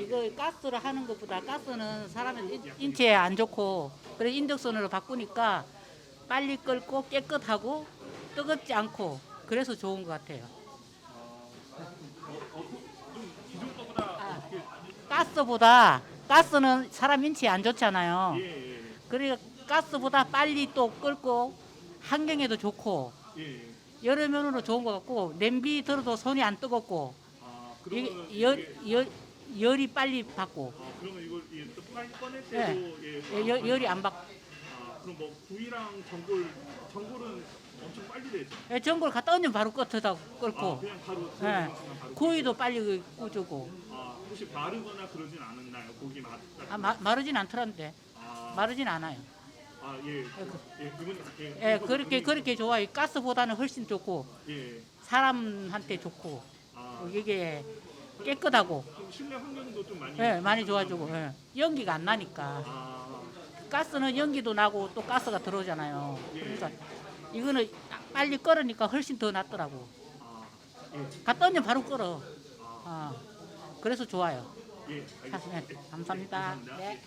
이거 가스로 하는 것보다 가스는 사람의 인- 인체에 안 좋고 그래 인덕션으로 바꾸니까 빨리 끓고 깨끗하고 뜨겁지 않고 그래서 좋은 것 같아요. 아. 가스보다 가스는 사람 인체에 안 좋잖아요. 그러니까 가스보다 빨리 또 끓고 환경에도 좋고. 여러 면으로 좋은 것 같고 냄비 들어도 손이 안 뜨겁고 아, 그러면은 이게 열, 열이 빨리 받고 아, 그러면 이걸 예, 또 빨리 꺼낼 때도 예. 예, 열, 열이 안 받고 아, 그럼 뭐 구이랑 전골 전골은 엄청 빨리 되죠. 예, 전골 갖다 얹으면 바로 끄트다 아, 끓고 그냥 바로 예. 들어가면 바로 구이도 빨리 구주고 아, 혹시 마르거나 그러진 않았나요? 고기 맛. 아, 마, 마르진 않더란데 아, 마르진 않아요. 아, 예. 그- 예, 그분 예. 예, 그렇게 그렇게 좋아요. 가스보다는 훨씬 좋고 예. 사람한테 좋고 아, 이게 깨끗하고 실내 환경도 좀 많이 예, 많이 좋아지고 예. 연기가 안 나니까 아, 가스는 연기도 나고 또 가스가 들어오잖아요. 그러니까 이거는 빨리 끓으니까 훨씬 더 낫더라고. 아, 예. 갖다 얹으면 바로 끓어. 아, 아, 그래서 좋아요. 예. 자, 알겠습니다. 네, 감사합니다. 감사합니다. 네.